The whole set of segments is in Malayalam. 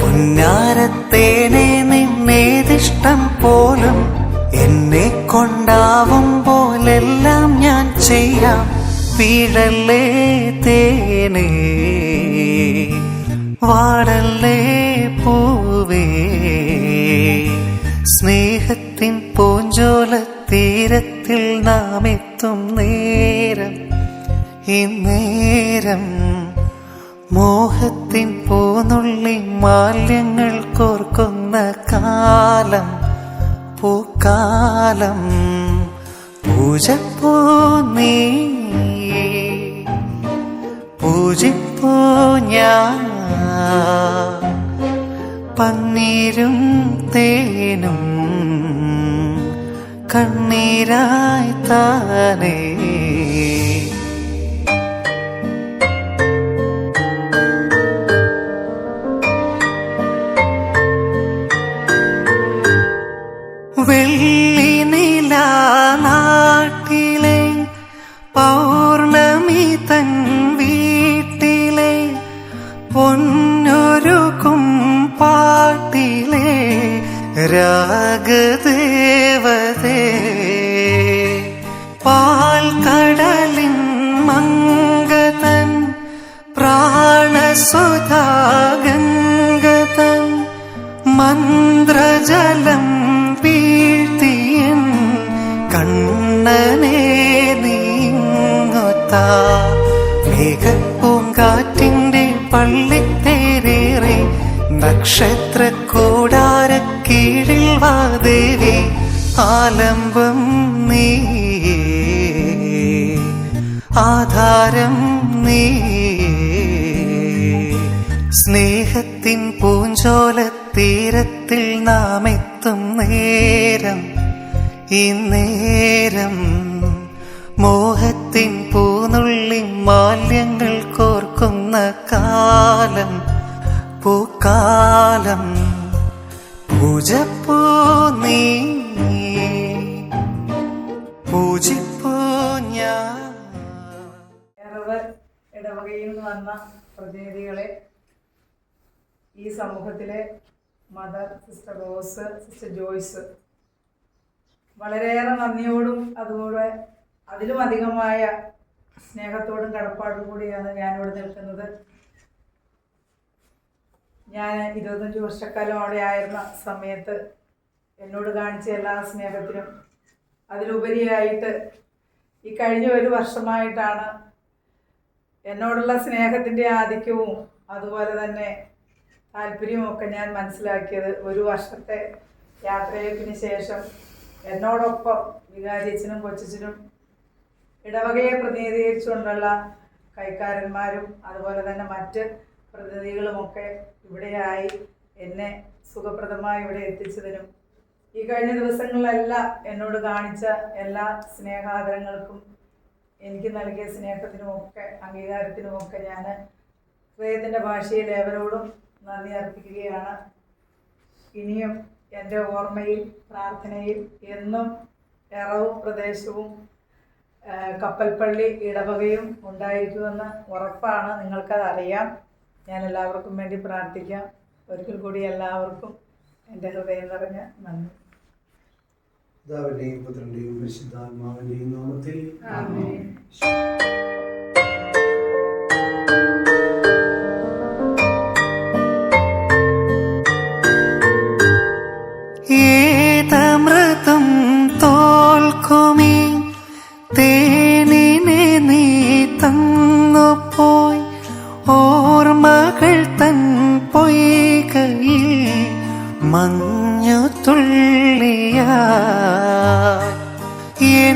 പുന്നാരത്തേനെ നിന്നേതിഷ്ടം പോലും എന്നെ കൊണ്ടാവും പോലെല്ലാം ഞാൻ ചെയ്യാം. വീഴല്ലേ തേനേ? വാടല്ലേ പൂവേ? സ്നേഹത്തിൻ പൂഞ്ചോല തീരത്തിൽ നാം എത്തും നേരം ഇന്നേരം മോഹത്തിൻ പൂനുള്ളി മാല്യങ്ങൾ കോർക്കുന്ന കാലം പൂക്കാലം പൂജപ്പൂ നീ പൂജിപ്പൂ ഞാൻ പന്നീരും തേനും കണ്ണീരായി താനേ പൊന്നൊരുക്കും പാട്ടിലെ രാഗദേവതേ. പാൽക്കടലിൻ മംഗതൻ പ്രാണസുധാഗംഗതൻ മന്ത്രജലം വീഴ്ത്തിയൻ കണ്ണനെ നീങ്ങുത്ത. നക്ഷത്ര കൂടാര കീഴിൽ വാദേവി ആലംബം നീ ആധാരം നീ സ്നേഹത്തിൻ പൂഞ്ചോല തീരത്തിൽ നാം എത്തും നേരം ഈ നേരം മോഹത്തിൻ പൂനുള്ളി മാല്യങ്ങൾ കോർക്കുന്ന കാലം. പൂക്കാലം പൂജപ്പൂ നീ. പൂജിപ്പൂ ഞാൻ. ഇടവകയിൽ നിന്ന് വന്ന പ്രതിനിധികളെ ഈ സമൂഹത്തിലെ mother sister Rose sister Joyce വളരെയേറെ നന്ദിയോടും അതുകൂടെ അതിലും അധികമായ സ്നേഹത്തോടും കടപ്പാടും കൂടിയാണ് ഞാനിവിടെ നിൽക്കുന്നത്. ഞാൻ ഇരുപത്തഞ്ച് വർഷക്കാലം അവിടെ ആയിരുന്ന സമയത്ത് എന്നോട് കാണിച്ച എല്ലാ സ്നേഹത്തിനും അതിലുപരിയായിട്ട് ഈ കഴിഞ്ഞ ഒരു വർഷമായിട്ടാണ് എന്നോടുള്ള സ്നേഹത്തിന്റെ ആധിക്യവും അതുപോലെ തന്നെ താല്പര്യവും ഒക്കെ ഞാൻ മനസ്സിലാക്കിയത് ഒരു വർഷത്തെ യാത്രയപ്പിന് ശേഷം എന്നോടൊപ്പം വികാരിച്ചനും കൊച്ചച്ചനും ഇടവകയെ പ്രതിനിധീകരിച്ചുകൊണ്ടുള്ള കൈക്കാരന്മാരും അതുപോലെ തന്നെ മറ്റ് പ്രതിനിധികളുമൊക്കെ ഇവിടെയായി എന്നെ സുഖപ്രദമായി ഇവിടെ എത്തിച്ചതിനും ഈ കഴിഞ്ഞ ദിവസങ്ങളിലെല്ലാം എന്നോട് കാണിച്ച എല്ലാ സ്നേഹാദരങ്ങൾക്കും എനിക്ക് നൽകിയ സ്നേഹത്തിനുമൊക്കെ അംഗീകാരത്തിനുമൊക്കെ ഞാൻ ഹൃദയത്തിന്റെ ഭാഷയിൽ ഏവരോടും നന്ദി അർപ്പിക്കുകയാണ്. ഇനിയും എന്റെ ഓർമ്മയിൽ പ്രാർത്ഥനയിൽ എന്നും എറവും പ്രദേശവും കപ്പൽപ്പള്ളി ഇടവകയും ഉണ്ടായിരിക്കുമെന്ന് ഉറപ്പാണ്. നിങ്ങൾക്കത് അറിയാം ഞാൻ എല്ലാവർക്കും വേണ്ടി പ്രാർത്ഥിക്കാം. ഒരിക്കൽ കൂടി എല്ലാവർക്കും എന്റെ ഹൃദയം നിറഞ്ഞ നന്ദി. പിതാവിന്റെയും പുത്രന്റെയും പരിശുദ്ധാത്മാവിന്റെയും നാമത്തിൽ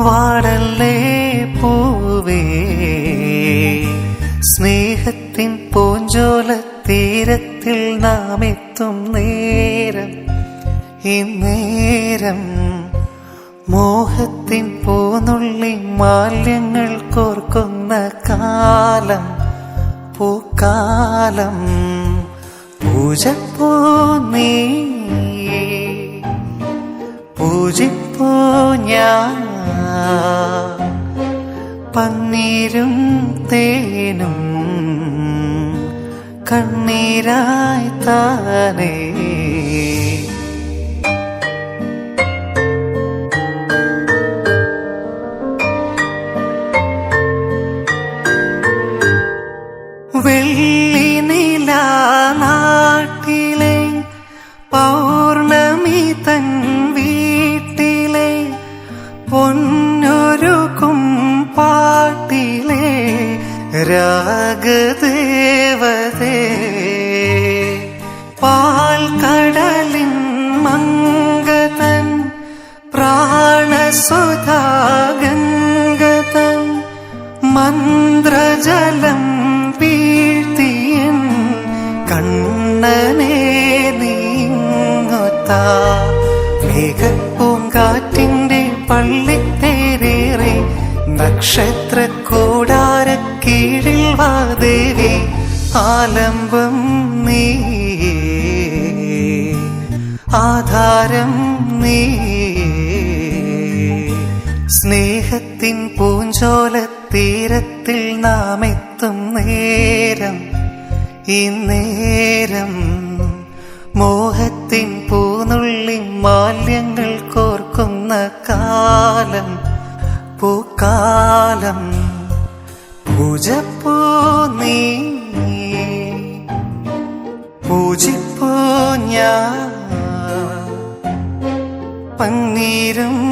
വാടല്ലേ പൂവേ? സ്നേഹത്തിൻ പൂഞ്ചോല തീരത്തിൽ നാം എത്തും നേരം. ഈ നേരം മോഹത്തിൻ പൂനുള്ളി മാല്യങ്ങൾ കോർക്കുന്ന കാലം പൂക്കാലം. പൂജപ്പൂ നീ പൂജിപ്പൂ ഞാൻ. പന്നീരും തേനും കണ്ണീരായി താനേ. വെള്ളി രാഗദേവതേ പാൽക്കടലിൻ മംഗതൻ പ്രാണസുധാഗംഗതൻ നീങ്ങുത്ത. ആലംബം നീ ആധാരം നീ സ്നേഹത്തിൻ പൂഞ്ചോല തീരത്തിൽ നാം എത്തും നേരം ഈ നേരം മോഹത്തിൻ പൂനുള്ളി മാല്യങ്ങൾ കോർക്കുന്ന കാലം പൂക്കാലം. ഞാൻ പന്നീരും തേനും